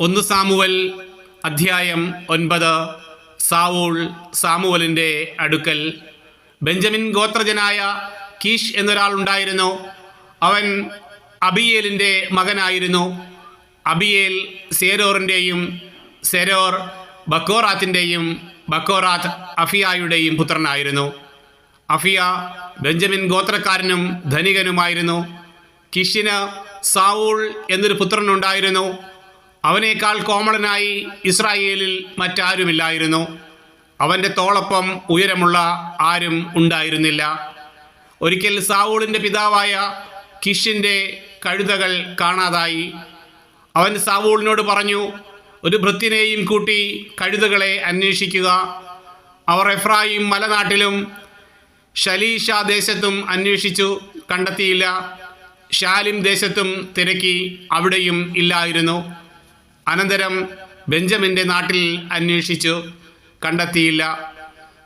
ഒന്ന് സാമുവൽ അധ്യായം ഒൻപത്. സാവൂൾ സാമുവലിന്റെ അടുക്കൽ. ബെഞ്ചമിൻ ഗോത്രജനായ കീഷ് എന്നൊരാളുണ്ടായിരുന്നു അവൻ അബിയേലിന്റെ മകനായിരുന്നു. അബിയേൽ സേരോറിന്റെയും സെരോർ ബക്കോറാത്തിന്റെയും ബക്കോറാത്ത് അഫിയായുടെയും പുത്രനായിരുന്നു. അഫിയ ബെഞ്ചമിൻ ഗോത്രക്കാരനും ധനികനുമായിരുന്നു. കിഷിന് സാവൂൾ എന്നൊരു പുത്രനുണ്ടായിരുന്നു. അവനേക്കാൾ കോമളനായി ഇസ്രായേലിൽ മറ്റാരുമില്ലായിരുന്നു. അവന്റെ തോളപ്പം ഉയരമുള്ള ആരും ഉണ്ടായിരുന്നില്ല. ഒരിക്കൽ സാവൂളിന്റെ പിതാവായ കിഷിന്റെ കഴുതകൾ കാണാതായി. അവൻ സാവൂളിനോട് പറഞ്ഞു ഒരു ഭൃത്യനെയും കൂട്ടി കഴുതകളെ അന്വേഷിക്കുക. അവർ എഫ്രായിം മലനാട്ടിലും ഷലീഷ ദേശത്തും അന്വേഷിച്ചു കണ്ടെത്തിയില്ല. ഷാലിം ദേശത്തും തിരക്കി അവിടെയും ഇല്ലായിരുന്നു. അനന്തരം ബെഞ്ചമിന്റെ നാട്ടിൽ അന്വേഷിച്ചു. കണ്ടെത്തിയില്ല.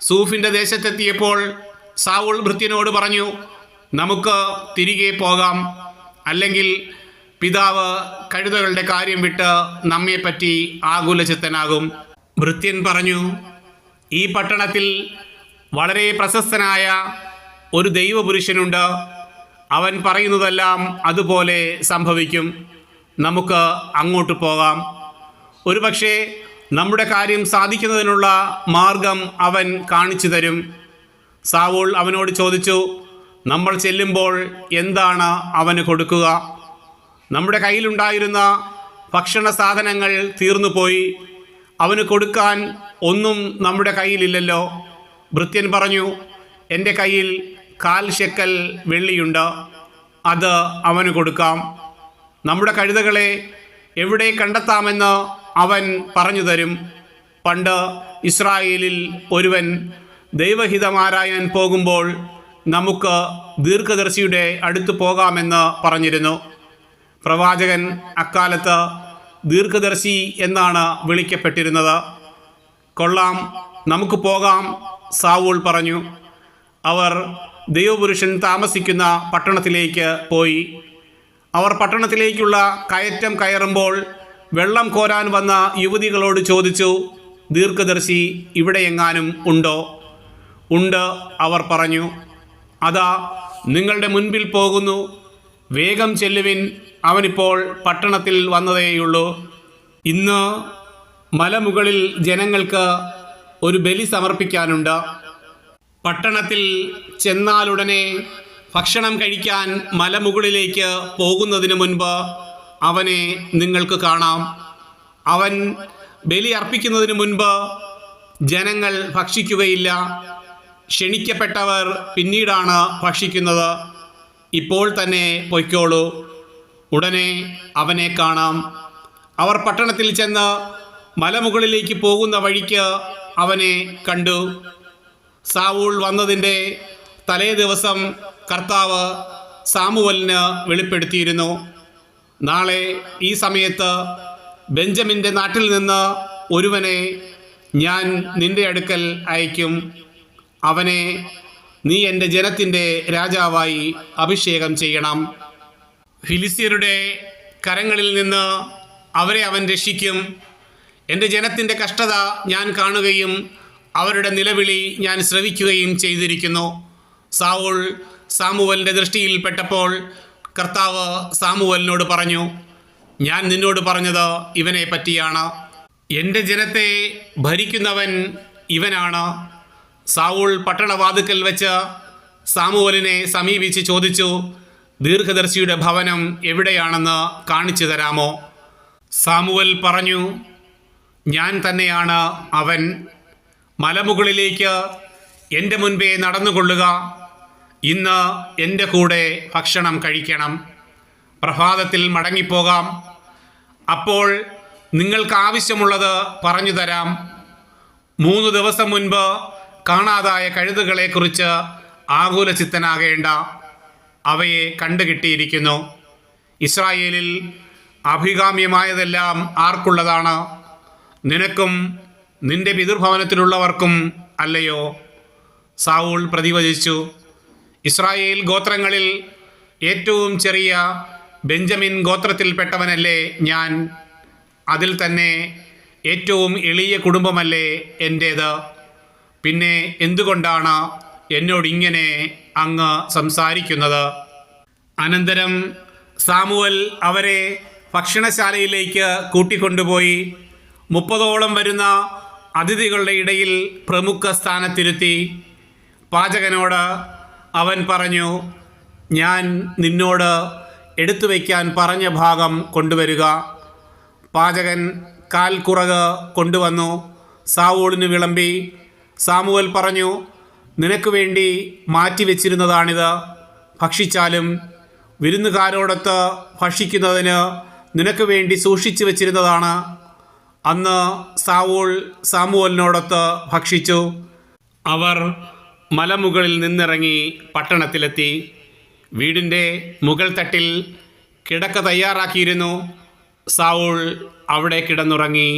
സൂഫിന്റെ ദേശത്തെത്തിയപ്പോൾ സാവുൾ ഭൃത്യനോട് പറഞ്ഞു നമുക്ക് തിരികെ പോകാം. അല്ലെങ്കിൽ പിതാവ് കഴുതകളുടെ കാര്യം വിട്ട് നമ്മെപ്പറ്റി ആകുലചിത്തനാകും. ഭൃത്യൻ പറഞ്ഞു ഈ പട്ടണത്തിൽ വളരെ പ്രശസ്തനായ ഒരു ദൈവപുരുഷനുണ്ട്. അവൻ പറയുന്നതെല്ലാം അതുപോലെ സംഭവിക്കും. നമുക്ക് അങ്ങോട്ട് പോകാം. ഒരുപക്ഷെ നമ്മുടെ കാര്യം സാധിക്കുന്നതിനുള്ള മാർഗം അവൻ കാണിച്ചു തരും. സാവൂൾ അവനോട് ചോദിച്ചു നമ്മൾ ചെല്ലുമ്പോൾ എന്താണ് അവന് കൊടുക്കുക? നമ്മുടെ കയ്യിലുണ്ടായിരുന്ന ഭക്ഷണ സാധനങ്ങൾ തീർന്നുപോയി അവന് കൊടുക്കാൻ ഒന്നും നമ്മുടെ കയ്യിലില്ലല്ലോ. ഭൃത്യൻ പറഞ്ഞു എന്റെ കയ്യിൽ കാൽ ശെക്കൽ വെള്ളിയുണ്ട്. അത് അവന് കൊടുക്കാം. നമ്മുടെ കഴുതകളെ എവിടെ കണ്ടെത്താമെന്ന് അവൻ പറഞ്ഞു തരും. പണ്ട് ഇസ്രായേലിൽ ഒരുവൻ ദൈവഹിതമാരായാൻ പോകുമ്പോൾ നമുക്ക് ദീർഘദർശിയുടെ അടുത്ത് പോകാമെന്ന് പറഞ്ഞിരുന്നു. പ്രവാചകൻ അക്കാലത്ത് ദീർഘദർശി എന്നാണ് വിളിക്കപ്പെട്ടിരുന്നത്. കൊള്ളാം നമുക്ക് പോകാം സാവൂൾ പറഞ്ഞു. അവർ ദൈവപുരുഷൻ താമസിക്കുന്ന പട്ടണത്തിലേക്ക് പോയി. അവർ പട്ടണത്തിലേക്കുള്ള കയറ്റം കയറുമ്പോൾ വെള്ളം കോരാൻ വന്ന യുവതികളോട് ചോദിച്ചു ദീർഘദർശി ഇവിടെ എങ്ങാനും ഉണ്ടോ? ഉണ്ട് അവർ പറഞ്ഞു. അതാ നിങ്ങളുടെ മുൻപിൽ പോകുന്നു. വേഗം ചെല്ലുവിൻ. അവനിപ്പോൾ പട്ടണത്തിൽ വന്നതേയുള്ളൂ. ഇന്ന് മലമുകളിൽ ജനങ്ങൾക്ക് ഒരു ബലി സമർപ്പിക്കാനുണ്ട്. പട്ടണത്തിൽ ചെന്നാലുടനെ ഭക്ഷണം കഴിക്കാൻ മലമുകളിലേക്ക് പോകുന്നതിന് മുൻപ് അവനെ നിങ്ങൾക്ക് കാണാം. അവൻ ബലി അർപ്പിക്കുന്നതിന് മുൻപ് ജനങ്ങൾ ഭക്ഷിക്കുകയില്ല. ക്ഷണിക്കപ്പെട്ടവർ പിന്നീടാണ് ഭക്ഷിക്കുന്നത്. ഇപ്പോൾ തന്നെ പൊയ്ക്കോളൂ. ഉടനെ അവനെ കാണാം. അവർ പട്ടണത്തിൽ ചെന്ന് മലമുകളിലേക്ക് പോകുന്ന വഴിക്ക് അവനെ കണ്ടു. സാവൂൾ വന്നതിന്റെ തലേ ദിവസം കർത്താവ് സാമുവലിന് വെളിപ്പെടുത്തിയിരുന്നു. നാളെ ഈ സമയത്ത് ബെഞ്ചമിന്റെ നാട്ടിൽ നിന്ന് ഒരുവനെ ഞാൻ നിന്റെ അടുക്കൽ അയക്കും. അവനെ നീ എന്റെ ജനത്തിന്റെ രാജാവായി അഭിഷേകം ചെയ്യണം. ഫിലിസ്തീനരുടെ കരങ്ങളിൽ നിന്ന് അവരെ അവൻ രക്ഷിക്കും. എന്റെ ജനത്തിന്റെ കഷ്ടത ഞാൻ കാണുകയും അവരുടെ നിലവിളി ഞാൻ ശ്രവിക്കുകയും ചെയ്തിരിക്കുന്നു. സാവൂൾ സാമുവലിന്റെ ദൃഷ്ടിയിൽപ്പെട്ടപ്പോൾ കർത്താവ് സാമുവലിനോട് പറഞ്ഞു ഞാൻ നിന്നോട് പറഞ്ഞത് ഇവനെ പറ്റിയാണ്. എന്റെ ജനത്തെ ഭരിക്കുന്നവൻ ഇവനാണ്. സാവൂൾ പട്ടണവാതുക്കൽ വെച്ച് സാമുവലിനെ സമീപിച്ച് ചോദിച്ചു ദീർഘദർശിയുടെ ഭവനം എവിടെയാണെന്ന് കാണിച്ചു തരാമോ? സാമുവൽ പറഞ്ഞു ഞാൻ തന്നെയാണ് അവൻ. മലമുകളിലേക്ക് എന്റെ മുൻപേ നടന്നുകൊള്ളുക. ഇന്ന് എന്റെ കൂടെ ഭക്ഷണം കഴിക്കണം. പ്രഭാതത്തിൽ മടങ്ങിപ്പോകാം. അപ്പോൾ നിങ്ങൾക്ക് ആവശ്യമുള്ളത് പറഞ്ഞു തരാം. മൂന്ന് ദിവസം മുൻപ് കാണാതായ കഴുതുകളെക്കുറിച്ച് ആകുലചിത്തനാകേണ്ട അവയെ കണ്ടുകിട്ടിയിരിക്കുന്നു. ഇസ്രായേലിൽ അഭികാമ്യമായതെല്ലാം ആർക്കുള്ളതാണ്? നിനക്കും നിന്റെ പിതൃഭവനത്തിലുള്ളവർക്കും അല്ലയോ? സാവൂൾ പ്രതിവചിച്ചു. ഇസ്രായേൽ ഗോത്രങ്ങളിൽ ഏറ്റവും ചെറിയ ബെഞ്ചമിൻ ഗോത്രത്തിൽപ്പെട്ടവനല്ലേ ഞാൻ? അതിൽ തന്നെ ഏറ്റവും എളിയ കുടുംബമല്ലേ എന്റേത് പിന്നെ എന്തുകൊണ്ടാണ് എന്നോടിങ്ങനെ അങ്ങ് സംസാരിക്കുന്നത്? അനന്തരം സാമുവൽ അവരെ ഭക്ഷണശാലയിലേക്ക് കൂട്ടിക്കൊണ്ടുപോയി മുപ്പതോളം വരുന്ന അതിഥികളുടെ ഇടയിൽ പ്രമുഖ സ്ഥാനത്തിരുത്തി പാചകനോട് അവൻ പറഞ്ഞു ഞാൻ നിന്നോട് എടുത്തു വയ്ക്കാൻ പറഞ്ഞ ഭാഗം കൊണ്ടുവരിക. പാചകൻ കാൽ കുറക് കൊണ്ടുവന്നു. സാവൂളിന് വിളമ്പി സാമുവൽ പറഞ്ഞു നിനക്ക് വേണ്ടി മാറ്റിവെച്ചിരുന്നതാണിത് ഭക്ഷിച്ചാലും വിരുന്നുകാരോടൊത്ത് ഭക്ഷിക്കുന്നതിന് നിനക്ക് വേണ്ടി സൂക്ഷിച്ചു വെച്ചിരുന്നതാണ്. അന്ന് സാവൂൾ സാമുവലിനോടൊത്ത് ഭക്ഷിച്ചു. അവർ മലമുകളിൽ നിന്നിറങ്ങി പട്ടണത്തിലെത്തി. വീടിന്റെ മുകൾ തട്ടിൽ കിടക്ക തയ്യാറാക്കിയിരുന്നു. സൗൾ അവിടെ കിടന്നുറങ്ങി.